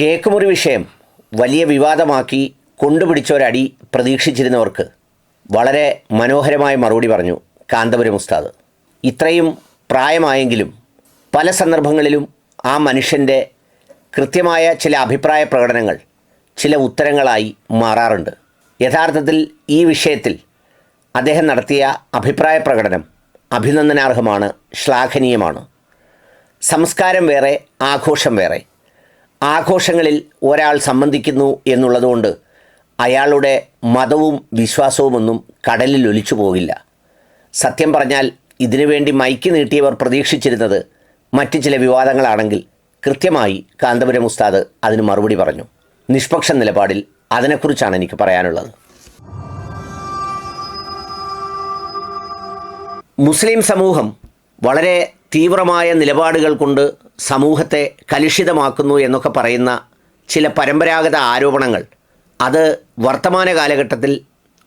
Cake മുറി വിഷയം വലിയ വിവാദമാക്കി കൊണ്ടുപിടിച്ചൊരടി പ്രതീക്ഷിച്ചിരുന്നവർക്ക് വളരെ മനോഹരമായ മറുപടി പറഞ്ഞു കാന്തപുരം ഉസ്താദ്. ഇത്രയും പ്രായമായെങ്കിലും പല സന്ദർഭങ്ങളിലും ആ മനുഷ്യന്റെ കൃത്യമായ ചില അഭിപ്രായ പ്രകടനങ്ങൾ ചില ഉത്തരങ്ങളായി മാറാറുണ്ട്. യഥാർത്ഥത്തിൽ ഈ വിഷയത്തിൽ അദ്ദേഹം നടത്തിയ അഭിപ്രായ പ്രകടനം അഭിനന്ദനാർഹമാണ് ശ്ലാഘനീയമാണ്. സംസ്കാരം വേറെ ആഘോഷം വേറെ. ആഘോഷങ്ങളിൽ ഒരാൾ സംബന്ധിക്കുന്നു എന്നുള്ളതുകൊണ്ട് അയാളുടെ മതവും വിശ്വാസവുമൊന്നും കടലിൽ ഒലിച്ചു പോകില്ല. സത്യം പറഞ്ഞാൽ ഇതിനുവേണ്ടി മൈക്ക് നീട്ടിയവർ പ്രതീക്ഷിച്ചിരുന്നത് മറ്റ് ചില വിവാദങ്ങളാണെങ്കിൽ കൃത്യമായി കാന്തപുരം ഉസ്താദ് അതിന് മറുപടി പറഞ്ഞു. നിഷ്പക്ഷ നിലപാടിൽ അതിനെക്കുറിച്ചാണ് എനിക്ക് പറയാനുള്ളത്. മുസ്ലിം സമൂഹം വളരെ തീവ്രമായ നിലപാടുകൾ കൊണ്ട് സമൂഹത്തെ കലുഷിതമാക്കുന്നു എന്നൊക്കെ പറയുന്ന ചില പരമ്പരാഗത ആരോപണങ്ങൾ അത് വർത്തമാന കാലഘട്ടത്തിൽ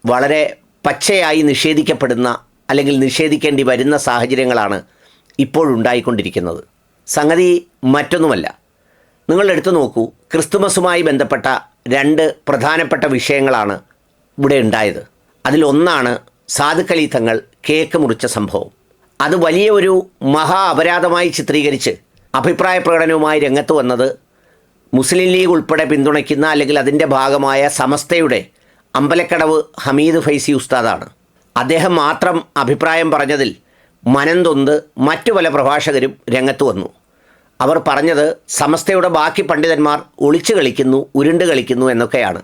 വളരെ പച്ചയായി നിഷേധിക്കപ്പെടുന്ന അല്ലെങ്കിൽ നിഷേധിക്കേണ്ടി വരുന്ന സാഹചര്യങ്ങളാണ് ഇപ്പോഴുണ്ടായിക്കൊണ്ടിരിക്കുന്നത് സംഗതി മറ്റൊന്നുമല്ല. നിങ്ങൾ എടുത്തു നോക്കൂ ക്രിസ്തുമസുമായി ബന്ധപ്പെട്ട രണ്ട് പ്രധാനപ്പെട്ട വിഷയങ്ങളാണ് ഇവിടെ ഉണ്ടായത്. അതിലൊന്നാണ് സാധുക്കളീത്തങ്ങൾ തങ്ങൾ കേക്ക് മുറിച്ച സംഭവം. അത് വലിയ ഒരു മഹാ അപരാധമായി ചിത്രീകരിച്ച് അഭിപ്രായ പ്രകടനവുമായി രംഗത്ത് വന്നത് മുസ്ലിം ലീഗ് ഉൾപ്പെടെ പിന്തുണയ്ക്കുന്ന അല്ലെങ്കിൽ അതിന്റെ ഭാഗമായ സമസ്തയുടെ അമ്പലക്കടവ് ഹമീദ് ഫൈസി ഉസ്താദാണ്. അദ്ദേഹം മാത്രം അഭിപ്രായം പറഞ്ഞതിൽ മനന്തൊന്ത് മറ്റു പല പ്രഭാഷകരും രംഗത്ത് വന്നു. അവർ പറഞ്ഞത് സമസ്തയുടെ ബാക്കി പണ്ഡിതന്മാർ ഒളിച്ചു കളിക്കുന്നു ഉരുണ്ട് കളിക്കുന്നു എന്നൊക്കെയാണ്.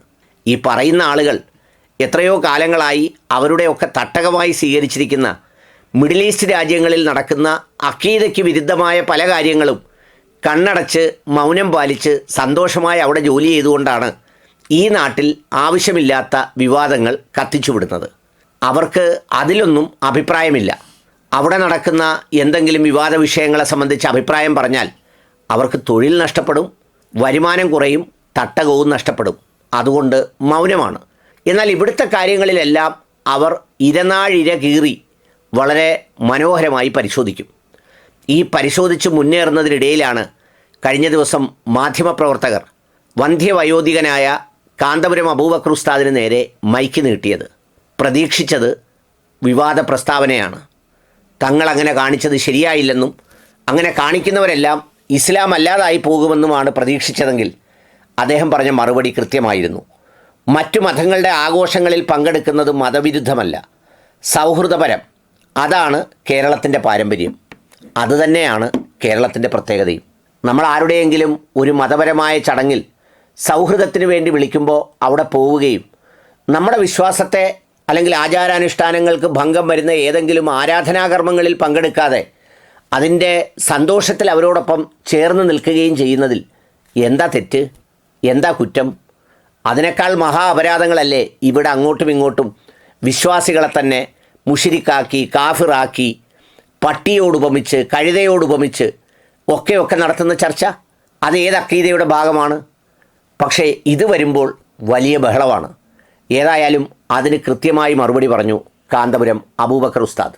ഈ പറയുന്ന ആളുകൾ എത്രയോ കാലങ്ങളായി അവരുടെയൊക്കെ തട്ടകമായി സ്വീകരിച്ചിരിക്കുന്ന മിഡിൽ ഈസ്റ്റ് രാജ്യങ്ങളിൽ നടക്കുന്ന അക്കീതയ്ക്ക് വിരുദ്ധമായ പല കാര്യങ്ങളും കണ്ണടച്ച് മൗനം പാലിച്ച് സന്തോഷമായി അവിടെ ജോലി ചെയ്തുകൊണ്ടാണ് ഈ നാട്ടിൽ ആവശ്യമില്ലാത്ത വിവാദങ്ങൾ കത്തിച്ചുവിടുന്നത്. അവർക്ക് അതിലൊന്നും അഭിപ്രായമില്ല. അവിടെ നടക്കുന്ന എന്തെങ്കിലും വിവാദ വിഷയങ്ങളെ സംബന്ധിച്ച് അഭിപ്രായം പറഞ്ഞാൽ അവർക്ക് തൊഴിൽ നഷ്ടപ്പെടും വരുമാനം കുറയും തട്ടകവും നഷ്ടപ്പെടും. അതുകൊണ്ട് മൗനമാണ്. എന്നാൽ ഇവിടുത്തെ കാര്യങ്ങളിലെല്ലാം അവർ ഇരനാഴിര കീറി വളരെ മനോഹരമായി പരിശോധിക്കും. ഈ പരിശോധിച്ച് മുന്നേറുന്നതിനിടയിലാണ് കഴിഞ്ഞ ദിവസം മാധ്യമപ്രവർത്തകർ വന്ധ്യവയോധികനായ കാന്തപുരം അബൂബക്കർ ഉസ്താദിന് നേരെ മൈക്ക് നീട്ടിയത്. പ്രതീക്ഷിച്ചത് വിവാദ പ്രസ്താവനയാണ്. തങ്ങൾ അങ്ങനെ കാണിച്ചത് ശരിയായില്ലെന്നും അങ്ങനെ കാണിക്കുന്നവരെല്ലാം ഇസ്ലാം അല്ലാതായി പോകുമെന്നുമാണ് പ്രതീക്ഷിച്ചതെങ്കിൽ അദ്ദേഹം പറഞ്ഞ മറുപടി കൃത്യമായിരുന്നു. മറ്റു മതങ്ങളുടെ ആഘോഷങ്ങളിൽ പങ്കെടുക്കുന്നത് മതവിരുദ്ധമല്ല. സൗഹൃദപരം. അതാണ് കേരളത്തിന്റെ പാരമ്പര്യം. അതുതന്നെയാണ് കേരളത്തിന്റെ പ്രത്യേകതയും. നമ്മൾ ആരുടെയെങ്കിലും ഒരു മതപരമായ ചടങ്ങിൽ സൗഹൃദത്തിന് വേണ്ടി വിളിക്കുമ്പോൾ അവിടെ പോവുകയും നമ്മുടെ വിശ്വാസത്തെ അല്ലെങ്കിൽ ആചാരാനുഷ്ഠാനങ്ങൾക്ക് ഭംഗം വരുന്ന ഏതെങ്കിലും ആരാധനാകർമ്മങ്ങളിൽ പങ്കെടുക്കാതെ അതിന്റെ സന്തോഷത്തിൽ അവരോടൊപ്പം ചേർന്ന് നിൽക്കുകയും ചെയ്യുന്നതിൽ എന്താ തെറ്റ്? എന്താ കുറ്റം? അതിനേക്കാൾ മഹാ അപരാധങ്ങളല്ലേ ഇവിടെ അങ്ങോട്ടും ഇങ്ങോട്ടും വിശ്വാസികളെ തന്നെ മുഷിരിക്കാക്കി കാഫിറാക്കി പട്ടിയോടുപമിച്ച് കഴുതയോടുപമിച്ച് ഒക്കെ ഒക്കെ നടത്തുന്ന ചർച്ച അത് ഏത് അക്കീതയുടെ ഭാഗമാണ്? പക്ഷേ ഇത് വരുമ്പോൾ വലിയ ബഹളമാണ്. ഏതായാലും അതിന് കൃത്യമായി മറുപടി പറഞ്ഞു കാന്തപുരം അബൂബക്കർ ഉസ്താദ്.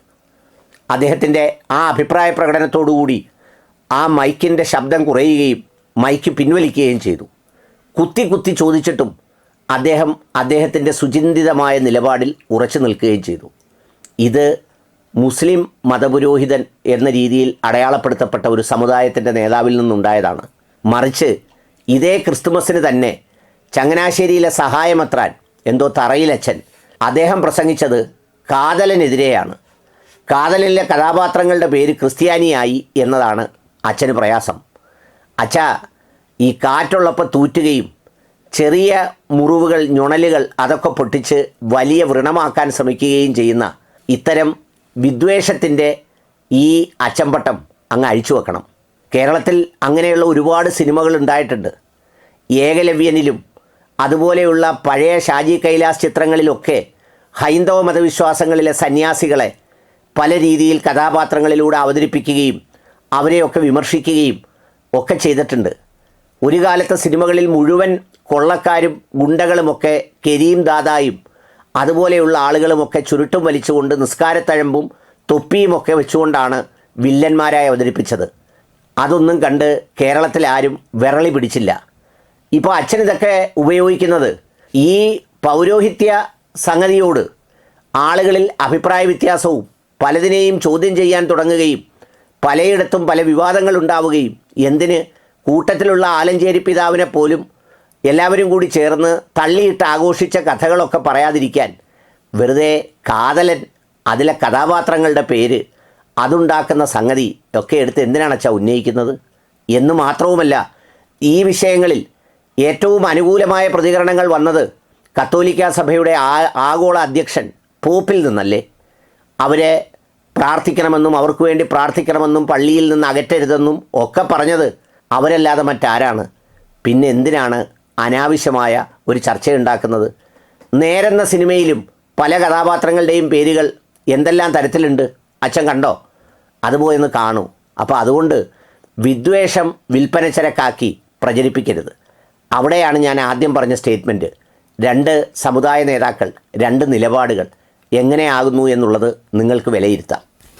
അദ്ദേഹത്തിന്റെ ആ അഭിപ്രായ പ്രകടനത്തോടുകൂടി ആ മൈക്കിന്റെ ശബ്ദം കുറയുകയും മൈക്ക് പിൻവലിക്കുകയും ചെയ്തു. കുത്തി കുത്തി ചോദിച്ചിട്ടും അദ്ദേഹം അദ്ദേഹത്തിന്റെ സുചിന്തിതമായ നിലപാടിൽ ഉറച്ചു നിൽക്കുകയും ചെയ്തു. ഇത് മുസ്ലിം മതപുരോഹിതൻ എന്ന രീതിയിൽ അടയാളപ്പെടുത്തപ്പെട്ട ഒരു സമുദായത്തിന്റെ നേതാവിൽ നിന്നുണ്ടായതാണ്. മറിച്ച് ഇതേ ക്രിസ്തുമസിന് തന്നെ ചങ്ങനാശ്ശേരിയിലെ സഹായമത്രാൻ എന്തോ തറയിലച്ചൻ അദ്ദേഹം പ്രസംഗിച്ചത് കാതലനെതിരെയാണ്. കാതലിലെ കഥാപാത്രങ്ങളുടെ പേര് ക്രിസ്ത്യാനിയായി എന്നതാണ് അച്ഛന് പ്രയാസം. അച്ഛ ഈ കാറ്റുള്ളപ്പോൾ തൂറ്റുകയും ചെറിയ മുറിവുകൾ ഞുണലുകൾ അതൊക്കെ പൊട്ടിച്ച് വലിയ വ്രണമാക്കാൻ ശ്രമിക്കുകയും ചെയ്യുന്ന ഇത്തരം വിദ്വേഷത്തിന്റെ ഈ അച്ചമ്പട്ടം അങ്ങ് അഴിച്ചു വെക്കണം. കേരളത്തിൽ അങ്ങനെയുള്ള ഒരുപാട് സിനിമകൾ ഉണ്ടായിട്ടുണ്ട്. ഏകലവ്യനിലും അതുപോലെയുള്ള പഴയ ഷാജി കൈലാസ് ചിത്രങ്ങളിലൊക്കെ ഹൈന്ദവ മതവിശ്വാസങ്ങളിലെ സന്യാസികളെ പല രീതിയിൽ കഥാപാത്രങ്ങളിലൂടെ അവതരിപ്പിക്കുകയും അവരെയൊക്കെ വിമർശിക്കുകയും ഒക്കെ ചെയ്തിട്ടുണ്ട്. ഒരു കാലത്തെ സിനിമകളിൽ മുഴുവൻ കൊള്ളക്കാരും ഗുണ്ടകളുമൊക്കെ കരീം ദാദായും അതുപോലെയുള്ള ആളുകളുമൊക്കെ ചുരുട്ടും വലിച്ചുകൊണ്ട് നിസ്കാരത്തഴമ്പും തൊപ്പിയുമൊക്കെ വെച്ചുകൊണ്ടാണ് വില്ലന്മാരായി അവതരിപ്പിച്ചത്. അതൊന്നും കണ്ട് കേരളത്തിൽ ആരും വിരളി പിടിച്ചില്ല. ഇപ്പോൾ അച്ഛൻ ഇതൊക്കെ ഉപയോഗിക്കുന്നത് ഈ പൗരോഹിത്യ സംഗതിയോട് ആളുകളിൽ അഭിപ്രായ വ്യത്യാസവും പലതിനെയും ചോദ്യം ചെയ്യാൻ തുടങ്ങുകയും പലയിടത്തും പല വിവാദങ്ങൾ ഉണ്ടാവുകയും എന്തിന് കൂട്ടത്തിലുള്ള ആലഞ്ചേരി പിതാവിനെ പോലും എല്ലാവരും കൂടി ചേർന്ന് തള്ളിയിട്ട് ആഘോഷിച്ച കഥകളൊക്കെ പറയാതിരിക്കാൻ വെറുതെ കാതലൻ അതിലെ കഥാപാത്രങ്ങളുടെ പേര് അതുണ്ടാക്കുന്ന സംഗതി ഒക്കെ എടുത്ത് എന്തിനാണ് അച്ഛാ ഉന്നയിക്കുന്നത്? എന്ന് മാത്രവുമല്ല ഈ വിഷയങ്ങളിൽ ഏറ്റവും അനുകൂലമായ പ്രതികരണങ്ങൾ വന്നത് കത്തോലിക്ക സഭയുടെ ആഗോള അധ്യക്ഷൻ പോപ്പിൽ നിന്നല്ലേ? അവരെ പ്രാർത്ഥിക്കണമെന്നും അവർക്ക് വേണ്ടി പ്രാർത്ഥിക്കണമെന്നും പള്ളിയിൽ നിന്ന് അകറ്റരുതെന്നും ഒക്കെ പറഞ്ഞത് അവരല്ലാതെ മറ്റാരാണ്. പിന്നെ എന്തിനാണ് അനാവശ്യമായ ഒരു ചർച്ചയുണ്ടാക്കുന്നത്. നേരെന്ന സിനിമയിലും പല കഥാപാത്രങ്ങളുടെയും പേരുകൾ എന്തെല്ലാം തരത്തിലുണ്ട് അച്ഛൻ കണ്ടോ? അതുപോലെ ഒന്ന് കാണൂ. അപ്പോൾ അതുകൊണ്ട് വിദ്വേഷം വിൽപ്പനച്ചരക്കാക്കി പ്രചരിപ്പിക്കരുത്. അവിടെയാണ് ഞാൻ ആദ്യം പറഞ്ഞ സ്റ്റേറ്റ്മെന്റ് രണ്ട് സമുദായ നേതാക്കൾ രണ്ട് നിലപാടുകൾ എങ്ങനെയാകുന്നു എന്നുള്ളത് നിങ്ങൾക്ക് വിലയിരുത്താം.